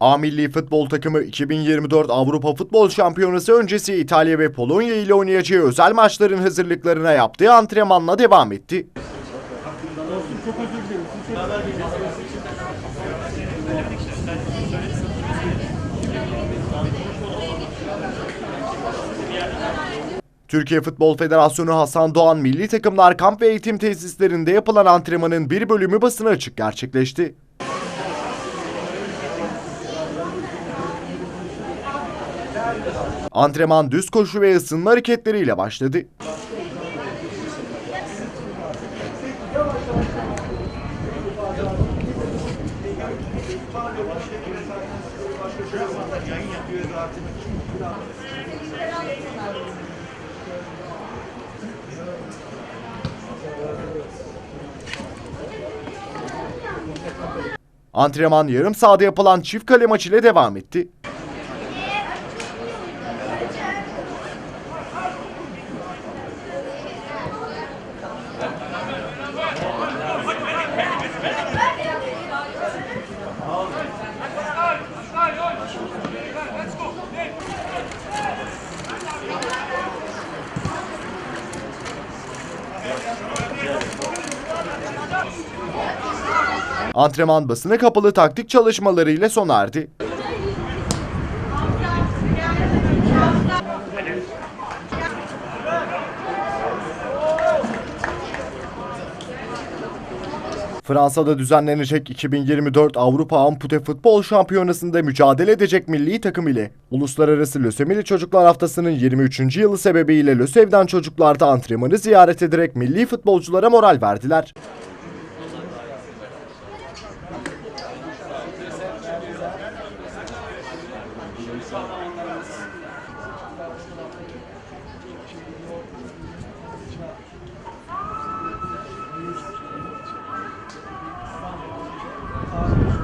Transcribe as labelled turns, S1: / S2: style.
S1: A milli futbol takımı 2024 Avrupa Futbol Şampiyonası öncesi İtalya ve Polonya ile oynayacağı özel maçların hazırlıklarına yaptığı antrenmanla devam etti. Türkiye Futbol Federasyonu Hasan Doğan milli takımlar kamp ve eğitim tesislerinde yapılan antrenmanın bir bölümü basına açık gerçekleşti. Antrenman düz koşu ve ısınma hareketleriyle başladı. Antrenman yarım sahada yapılan çift kale maç ile devam etti. Antrenman basına kapalı taktik çalışmalarıyla sona erdi. Fransa'da düzenlenecek 2024 Avrupa Ampute Futbol Şampiyonası'nda mücadele edecek milli takım ile Uluslararası Lösemili Çocuklar Haftası'nın 23. yılı sebebiyle Lösev'den çocuklarda antrenmanı ziyaret ederek milli futbolculara moral verdiler.